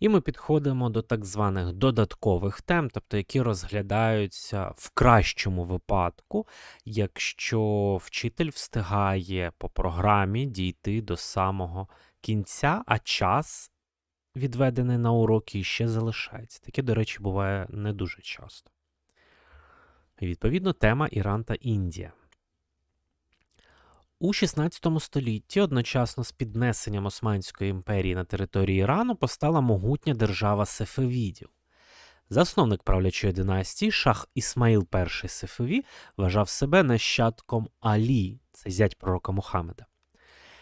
І ми підходимо до так званих додаткових тем, тобто які розглядаються в кращому випадку, якщо вчитель встигає по програмі дійти до самого кінця, а час, відведений на уроки, ще залишається. Таке, до речі, буває не дуже часто. Відповідно, тема Іран та Індія. У 16 столітті одночасно з піднесенням Османської імперії на території Ірану постала могутня держава Сефевідів. Засновник правлячої династії Шах Ісмаїл І Сефеві вважав себе нащадком Алі, це зять пророка Мухаммеда.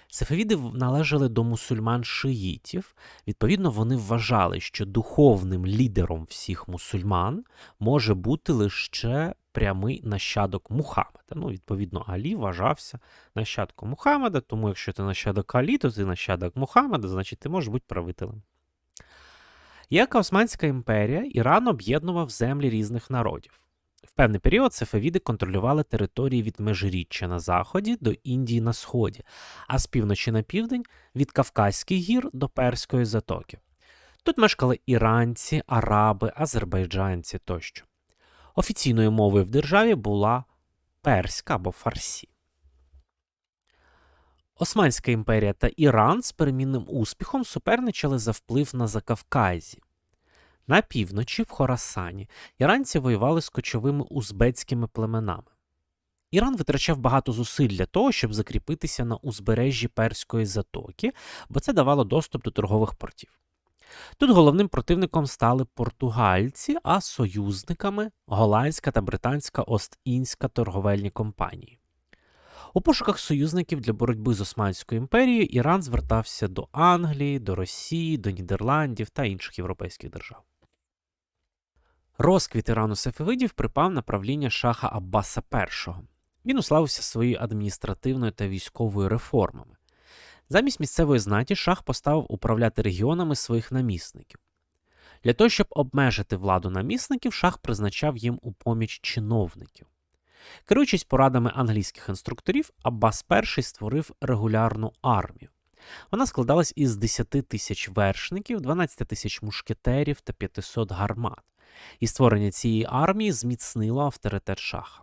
Сефевіди належали до мусульман шиїтів, відповідно, вони вважали, що духовним лідером всіх мусульман може бути лише прямий нащадок Мухаммеда. Ну, відповідно, Алі вважався нащадком Мухаммеда, тому якщо ти нащадок Алі, то ти нащадок Мухаммеда, значить ти можеш бути правителем. Як Османська імперія, Іран об'єднував землі різних народів. В певний період сефевіди контролювали території від Межиріччя на заході до Індії на сході, а з півночі на південь від Кавказьких гір до Перської затоки. Тут мешкали іранці, араби, азербайджанці тощо. Офіційною мовою в державі була перська або фарсі. Османська імперія та Іран з перемінним успіхом суперничали за вплив на Закавказі. На півночі, в Хорасані, іранці воювали з кочовими узбецькими племенами. Іран витрачав багато зусиль для того, щоб закріпитися на узбережжі Перської затоки, бо це давало доступ до торгових портів. Тут головним противником стали португальці, а союзниками голландська та британська Ост-Індська торговельні компанії. У пошуках союзників для боротьби з Османською імперією Іран звертався до Англії, до Росії, до Нідерландів та інших європейських держав. Розквіт Ірану Сефевидів припав на правління шаха Аббаса І. Він уславився своєю адміністративною та військовою реформами. Замість місцевої знаті шах поставив управляти регіонами своїх намісників. Для того, щоб обмежити владу намісників, шах призначав їм у поміч чиновників. Керуючись порадами англійських інструкторів, Аббас І створив регулярну армію. Вона складалась із 10 тисяч вершників, 12 тисяч мушкетерів та 500 гармат, і створення цієї армії зміцнило авторитет шаха.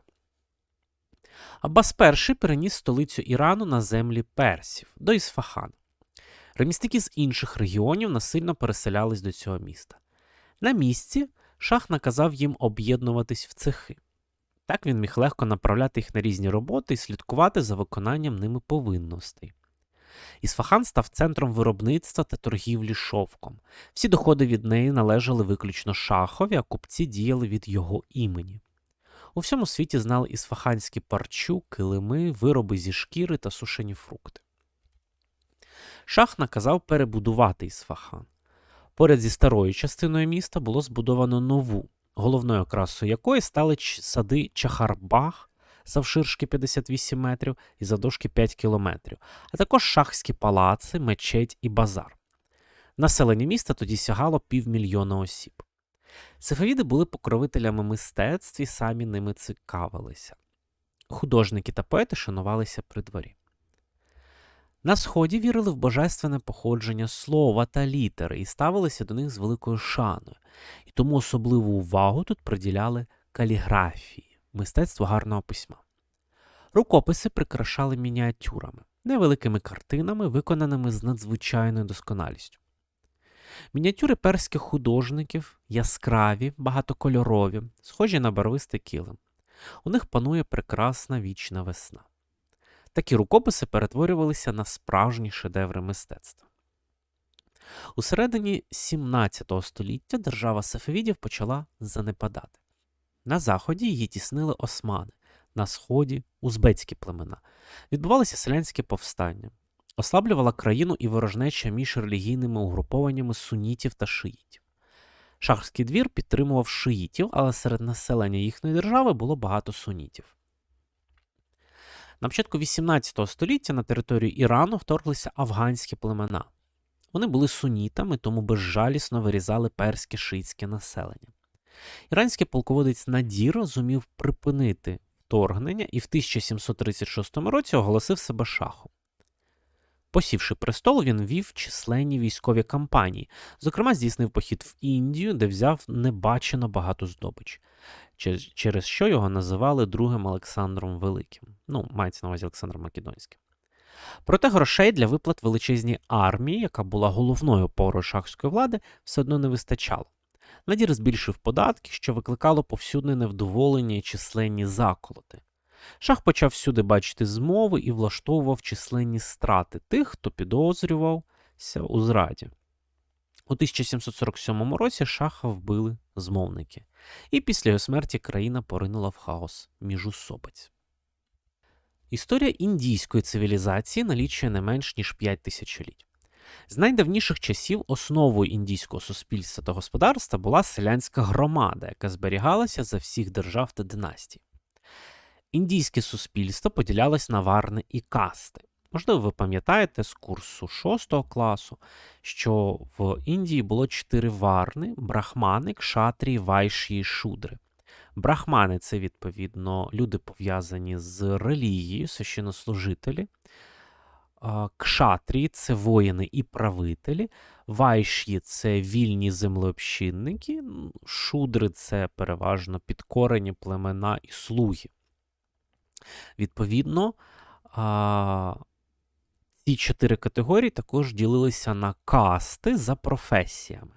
Аббас І переніс столицю Ірану на землі персів до Ісфахана. Ремісники з інших регіонів насильно переселялись до цього міста. На місці шах наказав їм об'єднуватись в цехи. Так він міг легко направляти їх на різні роботи і слідкувати за виконанням ними повинностей. Ісфахан став центром виробництва та торгівлі шовком. Всі доходи від неї належали виключно шахові, а купці діяли від його імені. У всьому світі знали ісфаханські парчу, килими, вироби зі шкіри та сушені фрукти. Шах наказав перебудувати Ісфахан. Поряд зі старою частиною міста було збудовано нову, головною окрасою якої стали сади Чахарбах завширшки 58 метрів і завдовжки 5 кілометрів, а також шахські палаци, мечеть і базар. Населення міста тоді сягало півмільйона осіб. Сефевіди були покровителями мистецтв і самі ними цікавилися. Художники та поети шанувалися при дворі. На сході вірили в божественне походження слова та літери і ставилися до них з великою шаною, і тому особливу увагу тут приділяли каліграфії, мистецтво гарного письма. Рукописи прикрашали мініатюрами, невеликими картинами, виконаними з надзвичайною досконалістю. Мініатюри перських художників яскраві, багатокольорові, схожі на барвистий килим. У них панує прекрасна вічна весна. Такі рукописи перетворювалися на справжні шедеври мистецтва. У середині 17 століття держава Сефевідів почала занепадати. На заході її тіснили османи, на сході узбецькі племена. Відбувалися селянські повстання, ослаблювала країну і ворожнеча між релігійними угрупованнями сунітів та шиїтів. Шахський двір підтримував шиїтів, але серед населення їхньої держави було багато сунітів. На початку 18 століття на територію Ірану вторглися афганські племена. Вони були сунітами, тому безжалісно вирізали перське шиїтське населення. Іранський полководець Надір зумів припинити вторгнення і в 1736 році оголосив себе шахом. Посівши престол, він вів численні військові кампанії. Зокрема, здійснив похід в Індію, де взяв небачено багато здобич, через- що його називали другим Олександром Великим. Ну, мається на увазі Олександром Македонським. Проте грошей для виплат величезній армії, яка була головною опорою шахської влади, все одно не вистачало. Надір збільшив податки, що викликало повсюдне невдоволення і численні заколоти. Шах почав всюди бачити змови і влаштовував численні страти тих, хто підозрювався у зраді. У 1747 році шаха вбили змовники, і після його смерті країна поринула в хаос міжусобиць. Історія індійської цивілізації налічує не менш ніж 5 тисячоліть. З найдавніших часів основою індійського суспільства та господарства була селянська громада, яка зберігалася за всіх держав та династій. Індійське суспільство поділялось на варни і касти. Можливо, ви пам'ятаєте з курсу 6 класу, що в Індії було чотири варни: брахмани, кшатрі, вайші і шудри. Брахмани це відповідно люди пов'язані з релігією, священнослужителі. Кшатрі це воїни і правителі, вайші це вільні землеобщинники, шудри це переважно підкорені племена і слуги. Відповідно, а, ці чотири категорії також ділилися на касти за професіями.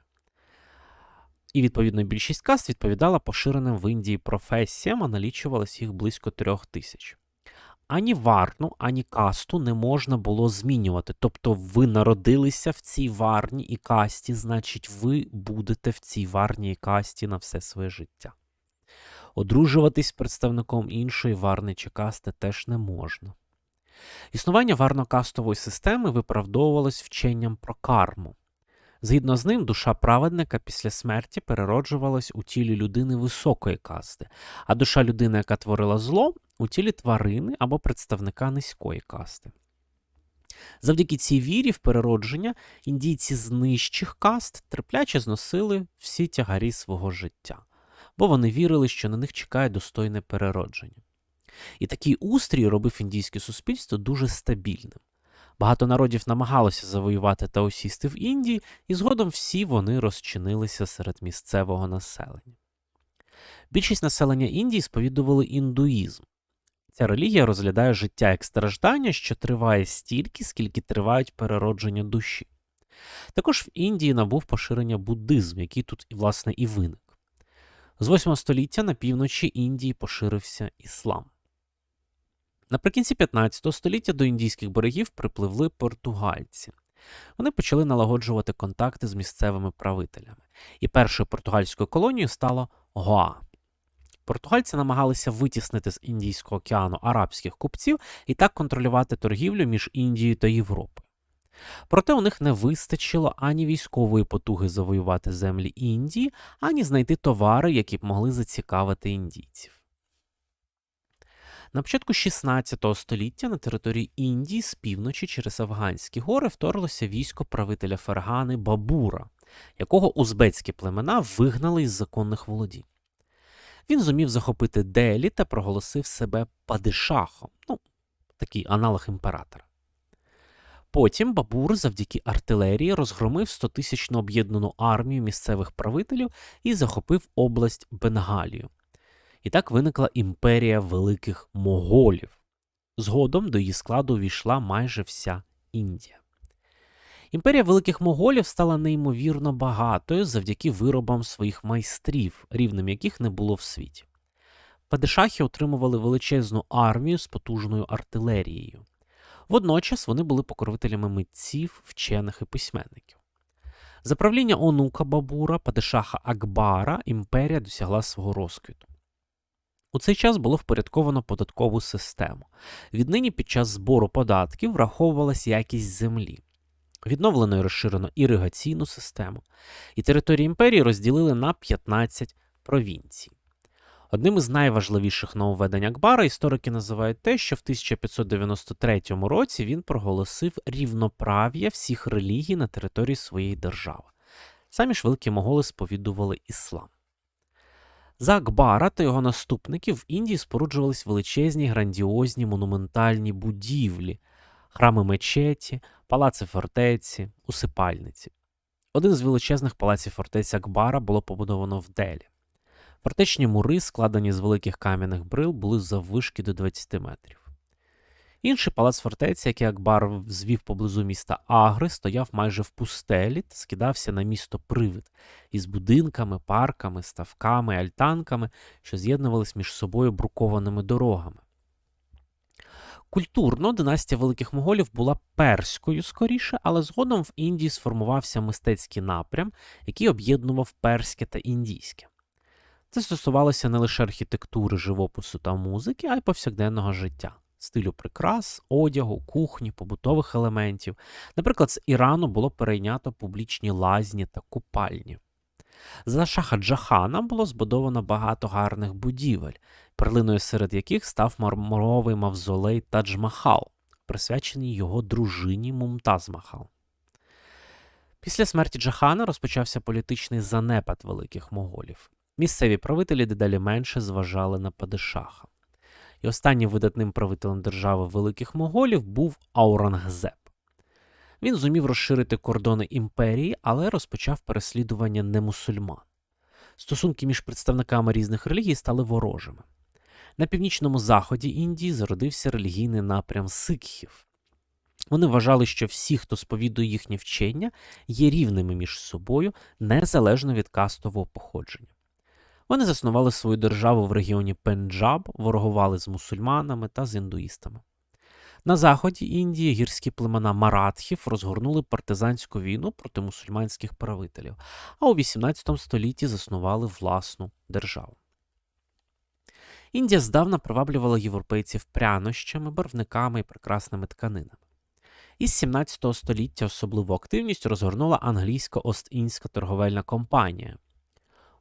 І, відповідно, більшість каст відповідала поширеним в Індії професіям, а налічувалось їх близько трьох тисяч. Ані варну, ані касту не можна було змінювати. Тобто ви народилися в цій варні і касті, значить, ви будете в цій варні і касті на все своє життя. Одружуватись з представником іншої варни чи касти теж не можна. Існування варно-кастової системи виправдовувалось вченням про карму. Згідно з ним, душа праведника після смерті перероджувалась у тілі людини високої касти, а душа людини, яка творила зло, у тілі тварини або представника низької касти. Завдяки цій вірі в переродження індійці з нижчих каст терпляче зносили всі тягарі свого життя, бо вони вірили, що на них чекає достойне переродження. І такий устрій робив індійське суспільство дуже стабільним. Багато народів намагалося завоювати та осісти в Індії, і згодом всі вони розчинилися серед місцевого населення. Більшість населення Індії сповідували індуїзм. Ця релігія розглядає життя як страждання, що триває стільки, скільки тривають переродження душі. Також в Індії набув поширення буддизм, який тут, власне, і виник. З 8 століття на півночі Індії поширився іслам. Наприкінці 15 століття до індійських берегів припливли португальці. Вони почали налагоджувати контакти з місцевими правителями, і першою португальською колонією стало Гоа. Португальці намагалися витіснити з Індійського океану арабських купців і так контролювати торгівлю між Індією та Європою. Проте у них не вистачило ані військової потуги завоювати землі Індії, ані знайти товари, які б могли зацікавити індійців. На початку 16 століття на території Індії з півночі через Афганські гори вторглося військо правителя Фергани Бабура, якого узбецькі племена вигнали із законних володінь. Він зумів захопити Делі та проголосив себе падишахом, ну, такий аналог імператора. Потім Бабур завдяки артилерії розгромив 100-тисячну об'єднану армію місцевих правителів і захопив область Бенгалію. І так виникла імперія великих моголів. Згодом до її складу увійшла майже вся Індія. Імперія великих моголів стала неймовірно багатою завдяки виробам своїх майстрів, рівнем яких не було в світі. Падишахи отримували величезну армію з потужною артилерією. Водночас вони були покровителями митців, вчених і письменників. За правління онука Бабура, падишаха Акбара, імперія досягла свого розквіту. У цей час було впорядковано податкову систему. Віднині під час збору податків враховувалась якість землі. Відновлено і розширено іригаційну систему, і територію імперії розділили на 15 провінцій. Одним із найважливіших нововведень Акбара історики називають те, що в 1593 році він проголосив рівноправ'я всіх релігій на території своєї держави. Самі ж великі моголи сповідували іслам. За Акбара та його наступників в Індії споруджувались величезні грандіозні монументальні будівлі, храми мечеті, палаци фортеці, усипальниці. Один з величезних палаців фортеці Акбара було побудовано в Делі. Фортечні мури, складені з великих кам'яних брил, були заввишки до 20 метрів. Інший палац фортеці, який Акбар звів поблизу міста Агри, стояв майже в пустелі та скидався на місто Привид із будинками, парками, ставками, альтанками, що з'єднувались між собою брукованими дорогами. Культурно династія великих моголів була перською скоріше, але згодом в Індії сформувався мистецький напрям, який об'єднував перське та індійське. Це стосувалося не лише архітектури, живопису та музики, а й повсякденного життя, стилю прикрас, одягу, кухні, побутових елементів. Наприклад, з Ірану було перейнято публічні лазні та купальні. За шаха Джахана було збудовано багато гарних будівель, перлиною серед яких став мармуровий мавзолей Тадж-Махал, присвячений його дружині Мумтаз Махал. Після смерті Джахана розпочався політичний занепад великих моголів. Місцеві правителі дедалі менше зважали на падишаха. І останнім видатним правителем держави великих моголів був Аурангзеб. Він зумів розширити кордони імперії, але розпочав переслідування немусульман. Стосунки між представниками різних релігій стали ворожими. На північному заході Індії зародився релігійний напрям сикхів. Вони вважали, що всі, хто сповідує їхнє вчення, є рівними між собою незалежно від кастового походження. Вони заснували свою державу в регіоні Пенджаб, ворогували з мусульманами та з індуїстами. На заході Індії гірські племена маратхів розгорнули партизанську війну проти мусульманських правителів, а у 18 столітті заснували власну державу. Індія здавна приваблювала європейців прянощами, барвниками і прекрасними тканинами. Із 17 століття особливу активність розгорнула англійсько-ост-індська торговельна компанія.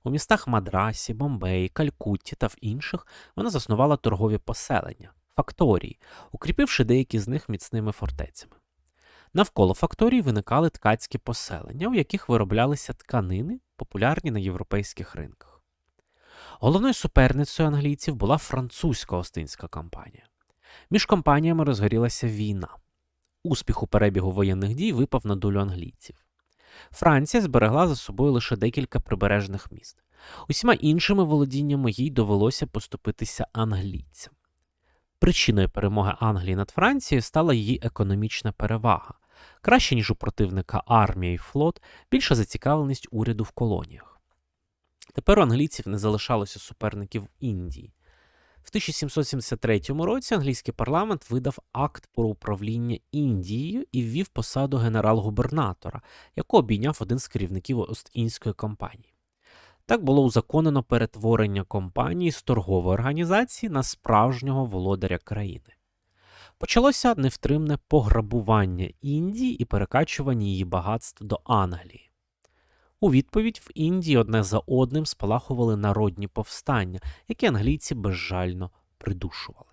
У містах Мадрасі, Бомбеї, Калькутті та в інших вона заснувала торгові поселення, факторії, укріпивши деякі з них міцними фортецями. Навколо факторій виникали ткацькі поселення, у яких вироблялися тканини, популярні на європейських ринках. Головною суперницею англійців була французька Остинська компанія. Між компаніями розгорілася війна. Успіх у перебігу воєнних дій випав на долю англійців. Франція зберегла за собою лише декілька прибережних міст. Усіма іншими володіннями їй довелося поступитися англійцям. Причиною перемоги Англії над Францією стала її економічна перевага. Краще, ніж у противника армія і флот, більша зацікавленість уряду в колоніях. Тепер у англійців не залишалося суперників Індії. В 1773 році англійський парламент видав акт про управління Індією і ввів посаду генерал-губернатора, яку обійняв один з керівників Ост-Індської компанії. Так було узаконено перетворення компанії з торгової організації на справжнього володаря країни. Почалося невтримне пограбування Індії і перекачування її багатств до Англії. У відповідь в Індії одне за одним спалахували народні повстання, які англійці безжально придушували.